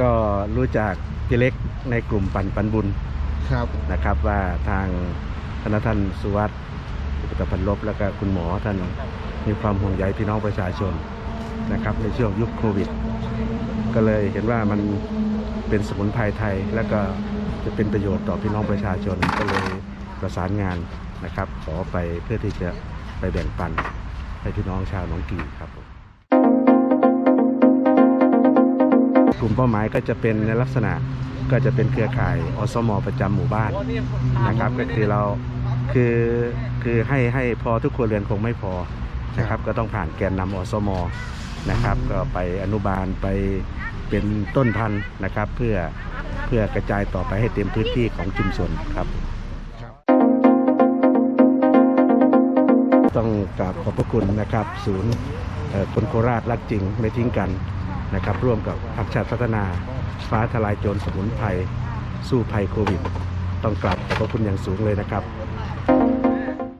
ก็รู้จักพี่เล็กในกลุ่มปันปันบุญครับนะครับ ว่าทางคณะท่านสุวัสดิ์อุปตพันลบแล้วก็คุณหมอท่านมีความห่วงใยพี่น้องประชาชนนะครับ ในช่วงยุคโควิด ก็เลยเห็นว่ามันเป็นสมุนไพรไทย แล้วก็จะเป็นประโยชน์ต่อพี่น้องประชาชนก็เลยประสานงานนะครับ ขอไปเพื่อที่จะไปแบ่งปันให้พี่น้องชาวหนองกีครับผม ลุ่มเป้าหมายก็จะเป็นในลักษณะก็จะเป็นเครือข่ายอสมประจำหมู่บ้านนะครับ ก็คือเราคือคือให้ให้พอทุกครัวเรือนคงไม่พอนะครับ ก็ต้องผ่านแกนนำอสมนะครับ ก็ไปอนุบาลไปเป็นต้นพันธุ์นะครับ เพื่อเพื่อกระจายต่อไปให้เต็มพื้นที่ของชุมชนครับครับต้องกราบขอบพระคุณนะครับ ศูนย์คนโคราชรักจริงไม่ทิ้งกัน นะครับร่วมกับพรรคชาติพัฒนาฟ้าทลายโจรสมุนไพรสู้ภัยโควิด ต้องกลับขอบพระคุณอย่างสูงเลยนะครับ